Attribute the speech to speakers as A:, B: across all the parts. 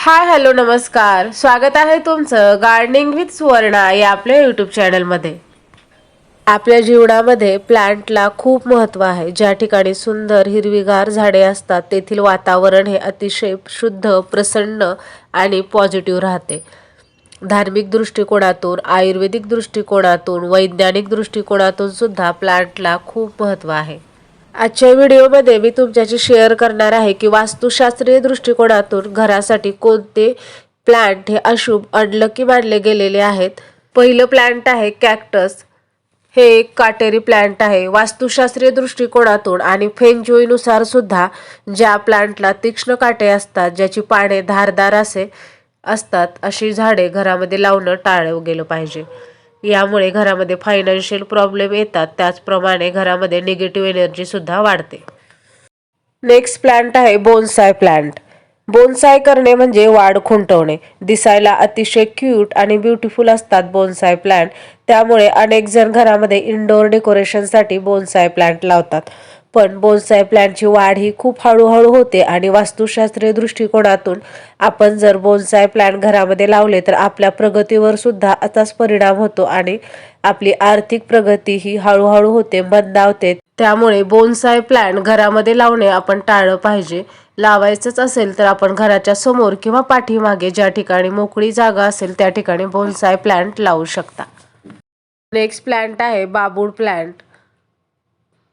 A: Hi hello नमस्कार. स्वागत आहे तुमचं गार्डनिंग विथ सुवर्णा या आपल्या यूट्यूब चॅनलमध्ये आपल्या जीवनामध्ये प्लांटला खूप महत्त्व आहे. ज्या ठिकाणी सुंदर हिरवीगार झाडे असतात तेथील वातावरण हे अतिशय शुद्ध प्रसन्न आणि पॉझिटिव्ह राहते. धार्मिक दृष्टिकोनातून आयुर्वेदिक दृष्टिकोनातून वैज्ञानिक दृष्टिकोनातून सुद्धा प्लांटला खूप महत्त्व आहे. आजच्या व्हिडिओमध्ये मी तुमच्याशी शेअर करणार आहे की वास्तुशास्त्रीय दृष्टिकोनातून घरासाठी कोणते प्लांट हे अशुभ अडलकी मानले गेलेले आहेत? पहिलं प्लांट आहे कॅक्टस. हे एक काटेरी प्लांट आहे. वास्तुशास्त्रीय दृष्टिकोनातून आणि फेंगजुईनुसार सुद्धा ज्या प्लांटला तीक्ष्ण काटे असतात ज्याची पाने धारदार असे असतात अशी झाडे घरामध्ये लावणं टाळलं गेलं पाहिजे. यामुळे घरामध्ये फायनान्शियल प्रॉब्लेम येतात. त्याचप्रमाणे घरामध्ये निगेटिव्ह एनर्जी सुद्धा वाढते. नेक्स्ट प्लांट आहे बोनसाय प्लांट बोनसाय करणे म्हणजे वाढ खुंटवणे. दिसायला अतिशय क्यूट आणि ब्युटिफुल असतात बोनसाय प्लांट त्यामुळे अनेक जण घरामध्ये इनडोअर डेकोरेशनसाठी बोनसाय प्लांट लावतात. पण बोनसाय प्लांटची वाढ ही खूप हळूहळू होते आणि वास्तुशास्त्रीय दृष्टिकोनातून आपण जर बोनसाय प्लांट घरामध्ये लावले तर आपल्या प्रगतीवर सुद्धा असाच परिणाम होतो आणि आपली आर्थिक प्रगती ही हळूहळू होते मंदावते त्यामुळे बोनसाय प्लांट घरामध्ये लावणे आपण टाळलं पाहिजे. लावायचंच असेल तर आपण घराच्या समोर किंवा पाठीमागे ज्या ठिकाणी मोकळी जागा असेल त्या ठिकाणी बोनसाय प्लांट लावू शकता. नेक्स्ट प्लांट आहे बाबूड प्लांट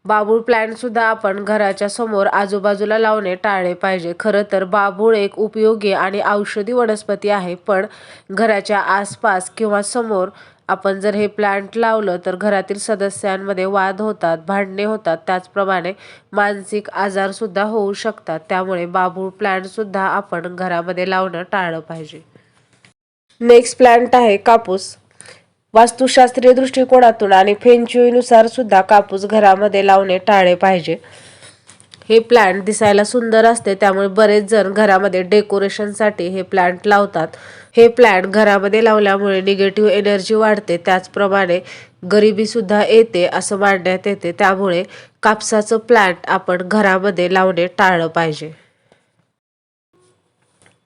A: बाबूळ प्लांट सुद्धा आपण घराच्या समोर आजूबाजूला लावणे टाळले पाहिजे. खरं तर बाबूळ एक उपयोगी आणि औषधी वनस्पती आहे पण घराच्या आसपास किंवा समोर आपण जर हे प्लांट लावलं तर घरातील सदस्यांमध्ये वाद होतात भांडणे होतात. त्याचप्रमाणे मानसिक आजारसुद्धा होऊ शकतात. त्यामुळे बाबूळ प्लांटसुद्धा आपण घरामध्ये लावणं टाळलं पाहिजे. नेक्स्ट प्लांट आहे कापूस. वास्तुशास्त्रीय दृष्टिकोनातून आणि फेंचुईनुसार सुद्धा कापूस घरामध्ये लावणे टाळले पाहिजे. हे प्लांट दिसायला सुंदर असते त्यामुळे बरेच जण घरामध्ये डेकोरेशनसाठी हे प्लांट लावतात. हे प्लांट घरामध्ये लावल्यामुळे निगेटिव्ह एनर्जी वाढते त्याचप्रमाणे गरिबीसुद्धा येते असं मांडण्यात येते. त्यामुळे कापसाचं प्लांट आपण घरामध्ये लावणे टाळलं पाहिजे.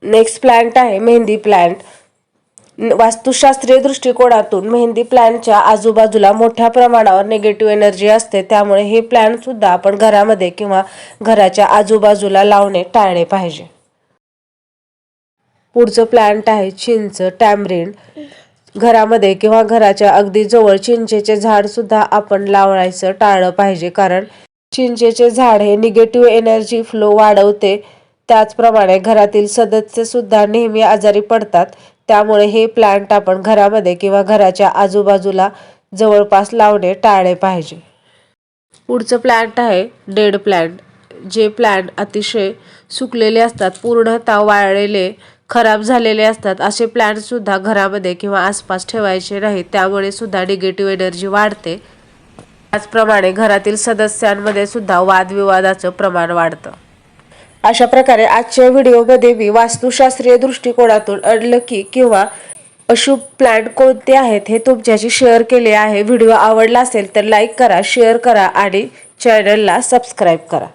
A: नेक्स्ट प्लांट आहे मेहंदी प्लांट वास्तुशास्त्रीय दृष्टिकोनातून मेहंदी प्लॅनच्या आजूबाजूला मोठ्या प्रमाणावर निगेटिव्ह एनर्जी असते. त्यामुळे हे प्लॅन सुद्धा आपण घरामध्ये किंवा घराच्या आजूबाजूला लावणे टाळणे पाहिजे. पुढचं प्लांट आहे चिंच टॅमरिन घरामध्ये किंवा घराच्या अगदी जवळ चिंचेचे झाड सुद्धा आपण लावायचं टाळलं पाहिजे. कारण चिंचेचे झाड हे निगेटिव्ह एनर्जी फ्लो वाढवते. त्याचप्रमाणे घरातील सदस्य सुद्धा नेहमी आजारी पडतात. त्यामुळे हे प्लांट आपण घरामध्ये किंवा घराच्या आजूबाजूला जवळपास लावणे टाळले पाहिजे. पुढचं प्लांट आहे डेड प्लांट जे प्लांट अतिशय सुकलेले असतात पूर्णतः वाळलेले खराब झालेले असतात असे प्लांटसुद्धा घरामध्ये किंवा आसपास ठेवायचे नाहीत. त्यामुळे सुद्धा निगेटिव्ह एनर्जी वाढते. त्याचप्रमाणे घरातील सदस्यांमध्ये सुद्धा वादविवादाचं प्रमाण वाढतं. अशा प्रकारे आजच्या व्हिडिओमध्ये मी वास्तुशास्त्रीय दृष्टिकोनातून अडलकी किंवा अशुभ प्लॅन कोणते आहेत हे तुमच्याशी शेअर केले आहे. व्हिडिओ आवडला असेल तर लाईक करा शेअर करा आणि चॅनलला सबस्क्राईब करा.